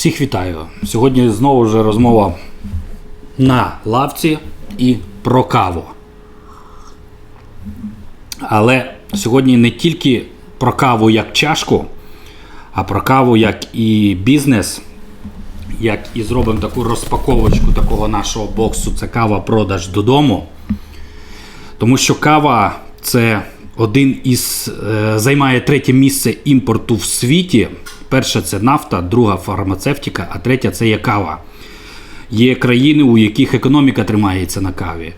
Всіх вітаю. Сьогодні знову вже розмова на лавці і про каву. Але сьогодні не тільки про каву як чашку, а про каву як і бізнес, як і зробимо таку розпаковочку такого нашого боксу. Це кава продаж додому. Тому що кава це один із е, займає третє місце імпорту в світі. Перша це нафта, друга фармацевтика, а третя це є кава. Є країни, у яких економіка тримається на каві.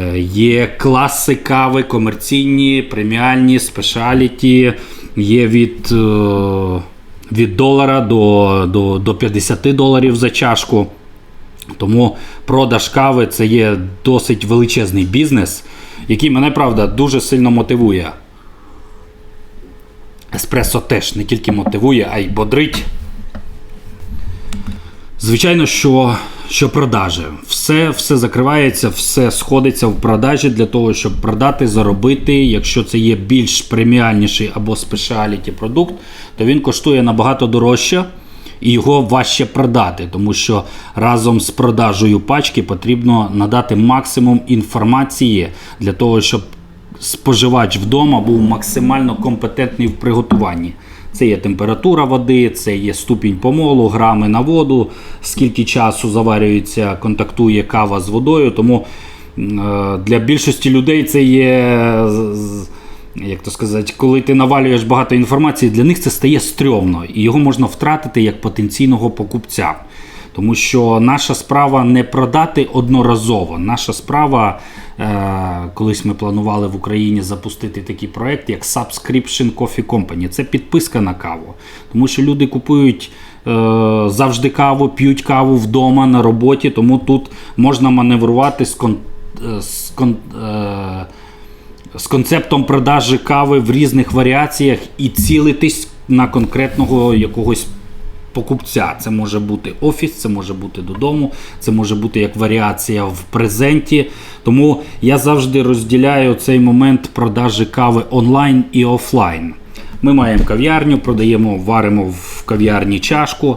Е, Є класи кави, комерційні, преміальні, спешаліті, є від, е, від долара до, до, до 50 доларів за чашку. Тому продаж кави це є досить величезний бізнес, який мене правда дуже сильно мотивує. Еспресо теж не тільки мотивує, а й бодрить. Звичайно, що, що продажі. Все, все закривається, все сходиться в продажі для того, щоб продати, заробити. Якщо це є більш преміальніший або спешіаліті продукт, то він коштує набагато дорожче і його важче продати, тому що разом з продажею пачки потрібно надати максимум інформації для того, щоб споживач вдома був максимально компетентний в приготуванні. Це є температура води, це є ступінь помолу, грами на воду, скільки часу заварюється, контактує кава з водою. Тому е, для більшості людей це є, як то сказати, коли ти навалюєш багато інформації, для них це стає стрьомно, і його можна втратити як потенційного покупця. Тому що наша справа не продати одноразово. Наша справа, е, колись ми планували в Україні запустити такий проект, як Subscription Coffee Company. Це підписка на каву. Тому що люди купують е, завжди каву, п'ють каву вдома на роботі, тому тут можна маневрувати з, кон, е, з, кон, е, з концептом продажі кави в різних варіаціях і цілитись на конкретного якогось покупця. Це може бути офіс, це може бути додому, це може бути як варіація в презенті. Тому я завжди розділяю цей момент продажі кави онлайн і офлайн. Ми маємо кав'ярню, продаємо, варимо в кав'ярні чашку.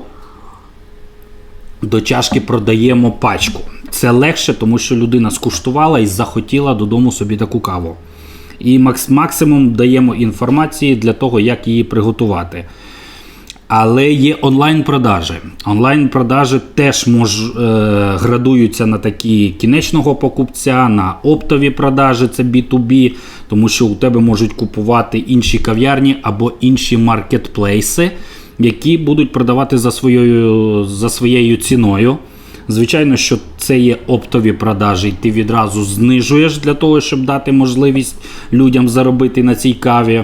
До чашки продаємо пачку. Це легше, тому що людина скуштувала і захотіла додому собі таку каву. І максимум даємо інформації для того, як її приготувати. Але є онлайн-продажі. Онлайн-продажі теж мож, е, градуються на такі кінечного покупця, на оптові продажі, це B2B, тому що у тебе можуть купувати інші кав'ярні або інші маркетплейси, які будуть продавати за своєю, за своєю ціною. Звичайно, що це є оптові продажі, і ти відразу знижуєш для того, щоб дати можливість людям заробити на цій каві.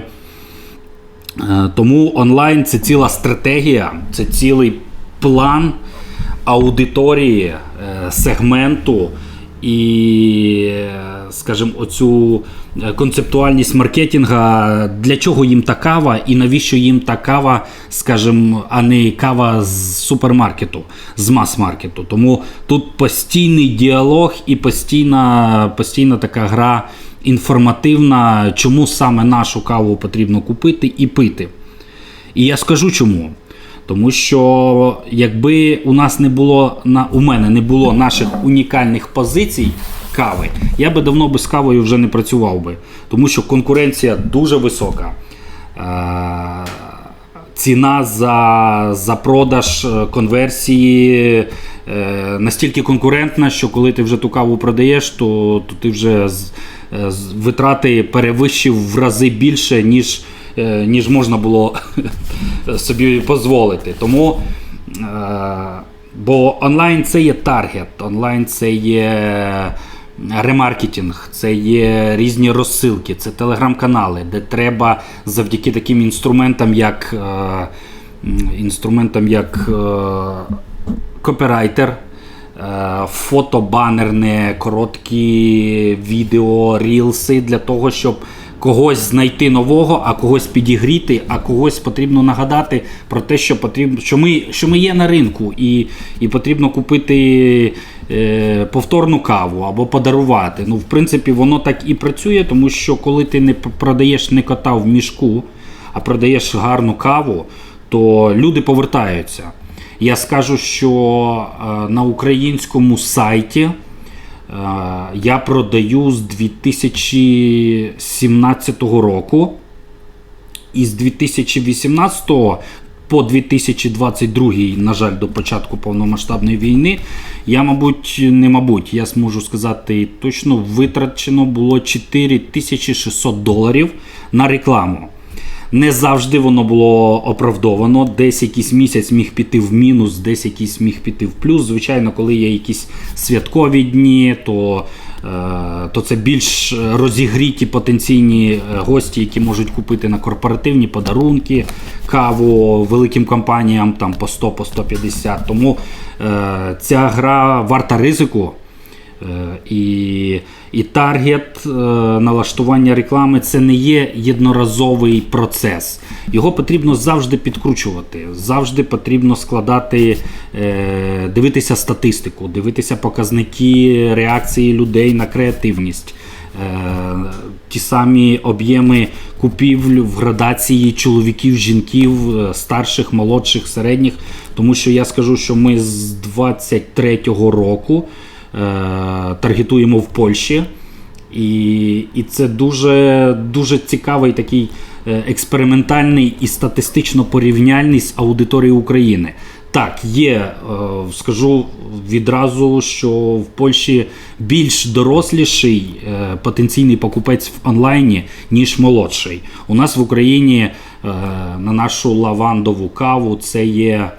Е, Тому онлайн це ціла стратегія, це цілий план аудиторії, е, сегменту і, скажімо, оцю е, концептуальність маркетинга, для чого їм та кава і навіщо їм та кава, скажімо, а не кава з супермаркету, з мас-маркету. Тому тут постійний діалог і постійна, постійна така гра інформативна, чому саме нашу каву потрібно купити і пити. І я скажу чому. Тому що якби у нас не було на у мене не було наших унікальних позицій кави, я би давно би з кавою вже не працював би. Тому що конкуренція дуже висока. Ціна за, за продаж е, конверсії е, настільки конкурентна, що коли ти вже ту каву продаєш, то, то ти вже е, витрати перевищив в рази більше, ніж, ніж можна було собі дозволити. Тому, бо онлайн це є таргет, онлайн це є ремаркетинг, це є різні розсилки, це телеграм-канали, де треба завдяки таким інструментам, як е, інструментам, як е, копірайтер, е, фотобанерне, короткі відео, рілси для того, щоб когось знайти нового, а когось підігріти, а когось потрібно нагадати про те, що потрібно, що ми, що ми є на ринку, і, і потрібно купити повторну каву або подарувати. Ну, в принципі, воно так і працює, тому що коли ти не продаєш не кота в мішку, а продаєш гарну каву, то люди повертаються. Я скажу, що е, на українському сайті е, я продаю з 2017 року. І з 2018 по 2022, на жаль, до початку повномасштабної війни, я, мабуть, не мабуть, я зможу сказати точно, витрачено було 4600 доларів на рекламу. Не завжди воно було оправдовано. Десь якийсь місяць міг піти в мінус, десь якийсь міг піти в плюс. Звичайно, коли є якісь святкові дні, то, то це більш розігріті потенційні е, гості, які можуть купити на корпоративні подарунки, каву великим компаніям там по 100 по 150. Тому е, ця гра варта ризику. Е, І, і таргет е, налаштування реклами це не є єдноразовий процес. Його потрібно завжди підкручувати, завжди потрібно складати, е, дивитися статистику, дивитися показники реакції людей на креативність. Ті самі об'єми купівль в градації чоловіків, жінків, старших, молодших, середніх. Тому що я скажу, що ми з 23-го року таргетуємо в Польщі. І, і це дуже, дуже цікавий такий е, експериментальний і статистично порівняльний з аудиторією України. Так, є, е, скажу відразу, що в Польщі більш доросліший е, потенційний покупець в онлайні, ніж молодший. У нас в Україні е, на нашу лавандову каву це є е,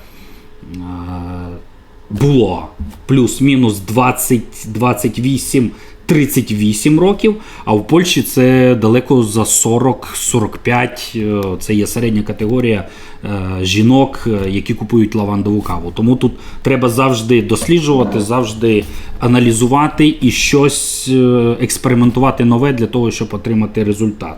було плюс-мінус 20, 28, 38 років, а в Польщі це далеко за 40-45. е, Це є середня категорія е, жінок, е, які купують лавандову каву. Тому тут треба завжди досліджувати, завжди аналізувати і щось експериментувати нове для того, щоб отримати результат.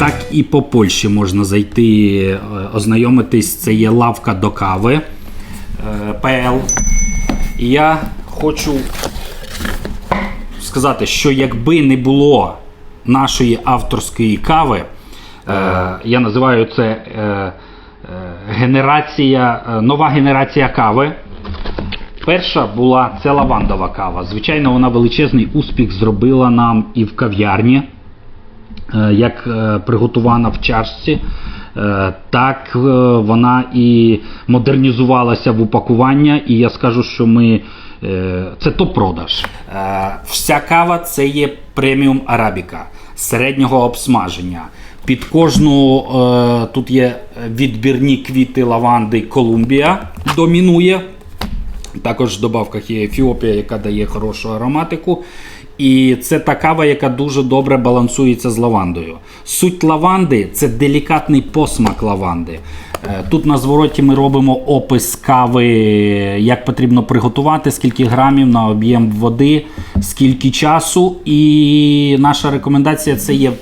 Так і по Польщі можна зайти, е, ознайомитись. Це є лавка до кави е, ПЛ. І я хочу сказати, що якби не було нашої авторської кави, е, я називаю це генерація, нова генерація кави. Перша була це лавандова кава. Звичайно, вона величезний успіх зробила нам і в кав'ярні як е, приготувана в чашці, е, так е, вона і модернізувалася в упакування. І я скажу, що ми е, це топ-продаж. Е, Вся кава це є преміум арабіка середнього обсмаження. Під кожну е, тут є відбірні квіти лаванди Колумбія домінує. Також в добавках є Ефіопія, яка дає хорошу ароматику. І це та кава, яка дуже добре балансується з лавандою. Суть лаванди це делікатний посмак лаванди. Е, Тут на звороті ми робимо опис кави, як потрібно приготувати, скільки грамів на об'єм води, скільки часу. І наша рекомендація це є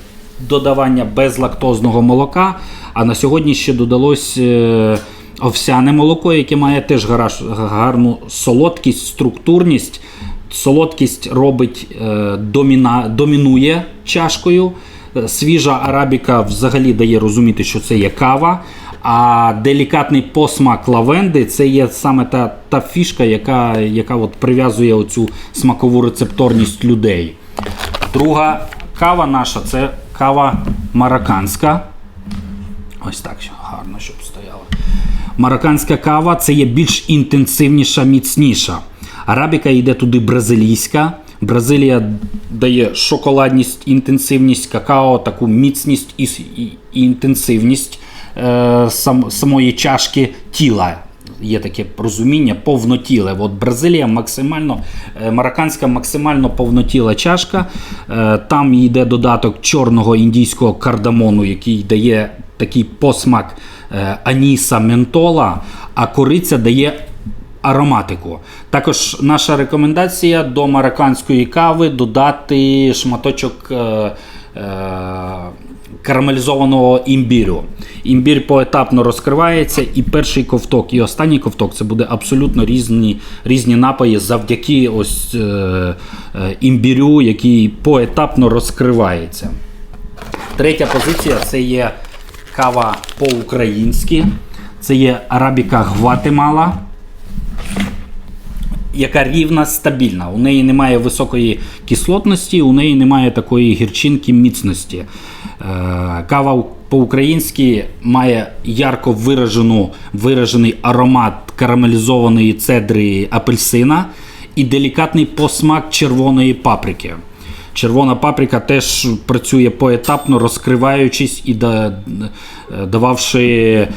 додавання безлактозного молока. А на сьогодні ще додалось е, овсяне молоко, яке має теж гарну солодкість, структурність. Солодкість робить е, доміна, домінує чашкою. Е, Свіжа арабіка взагалі дає розуміти, що це є кава. А делікатний посмак лавенди це є саме та, та фішка, яка, яка от прив'язує оцю смакову рецепторність людей. Друга кава наша це кава марокканська. Ось так гарно, щоб стояла. Марокканська кава це є більш інтенсивніша, міцніша. Арабіка йде туди бразилійська. Бразилія дає шоколадність, інтенсивність, какао, таку міцність і, інтенсивність е, сам, самої чашки тіла. Є таке розуміння повнотіле. От Бразилія максимально, е, марокканська максимально повнотіла чашка. Е, Там йде додаток чорного індійського кардамону, який дає такий посмак е, аніса ментола, а кориця дає ароматику. Також наша рекомендація до марокканської кави додати шматочок. Е, е, Карамелізованого імбірю. Імбір поетапно розкривається, і перший ковток, і останній ковток це буде абсолютно різні, різні напої завдяки ось е, е, імбірю, який поетапно розкривається. Третя позиція це є кава по-українськи. Це є арабіка Гватемала, яка рівна, стабільна. У неї немає високої кислотності, у неї немає такої гірчинки міцності. Е, Кава по-українськи має ярко виражену, виражений аромат карамелізованої цедри апельсина і делікатний посмак червоної паприки. Червона паприка теж працює поетапно, розкриваючись і да- дававши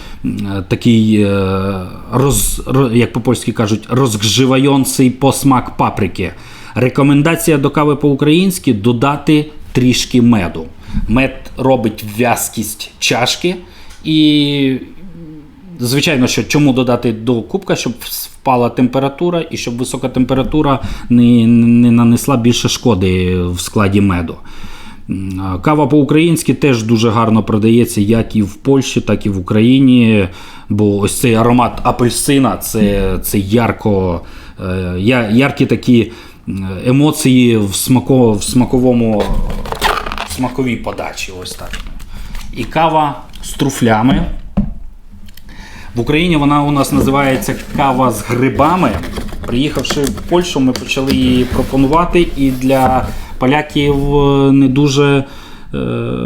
такий, е, роз, як по-польськи кажуть, розгживająций посмак паприки. Рекомендація до кави по-українськи додати трішки меду. Мед робить в'язкість чашки і Звичайно, що чому додати до кубка, щоб впала температура і щоб висока температура не, не нанесла більше шкоди в складі меду. Кава по-українськи теж дуже гарно продається як і в Польщі, так і в Україні. Бо ось цей аромат апельсина це, це ярко, е, яркі такі емоції в, смако, в смаковому в смаковій подачі. Ось так. І кава з труфлями. В Україні вона у нас називається кава з грибами. Приїхавши в Польщу, ми почали її пропонувати, і для поляків е, не дуже, е,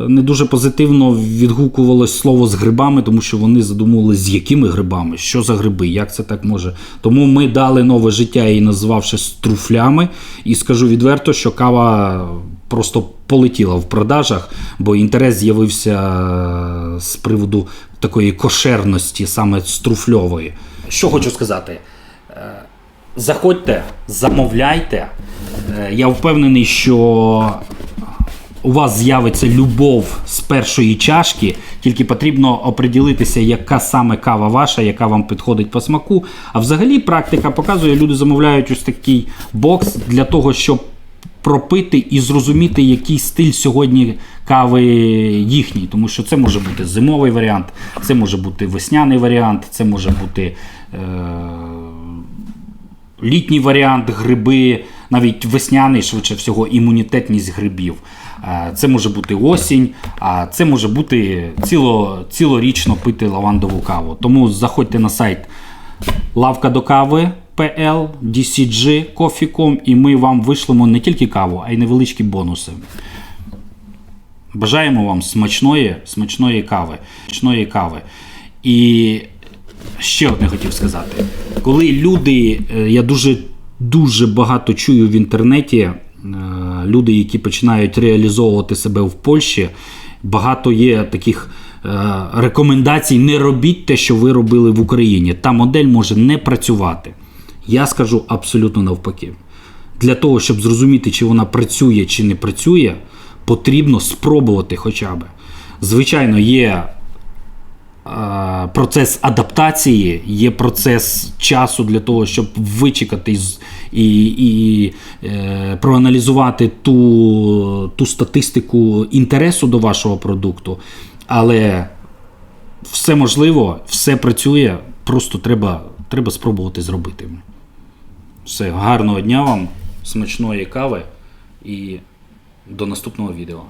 не дуже позитивно відгукувалось слово з грибами, тому що вони задумували, з якими грибами, що за гриби, як це так може. Тому ми дали нове життя її назвавши з труфлями. І скажу відверто, що кава просто полетіла в продажах, бо інтерес з'явився е, з приводу такої кошерності, саме з труфльової. Що хочу сказати. Е, Заходьте, замовляйте. Е, Я впевнений, що у вас з'явиться любов з першої чашки, тільки потрібно оприділитися, яка саме кава ваша, яка вам підходить по смаку. А взагалі практика показує, люди замовляють ось такий бокс для того, щоб пропити і зрозуміти, який стиль сьогодні кави їхній. Тому що це може бути зимовий варіант, це може бути весняний варіант, це може бути. Е- літній варіант, гриби, навіть весняний, швидше всього, імунітетність грибів. Е, Це може бути осінь, а це може бути ціло, цілорічно пити лавандову каву. Тому заходьте на сайт Лавка до кави PL, DCG, Coffee.com і ми вам вишлемо не тільки каву, а й невеличкі бонуси. Бажаємо вам смачної, смачної кави. Смачної кави. І ще одне хотів сказати. Коли люди, е, я дуже дуже багато чую в інтернеті, е, люди, які починають реалізовувати себе в Польщі, багато є таких е, рекомендацій: не робіть те, що ви робили в Україні. Та модель може не працювати. Я скажу абсолютно навпаки. Для того, щоб зрозуміти, чи вона працює чи не працює, потрібно спробувати хоча б. Звичайно, є е, процес адаптації, є процес часу для того, щоб вичекати і, і е, проаналізувати ту, ту статистику інтересу до вашого продукту. Але все можливо, все працює, просто треба, треба спробувати зробити. Все, гарного дня вам, смачної кави і до наступного відео.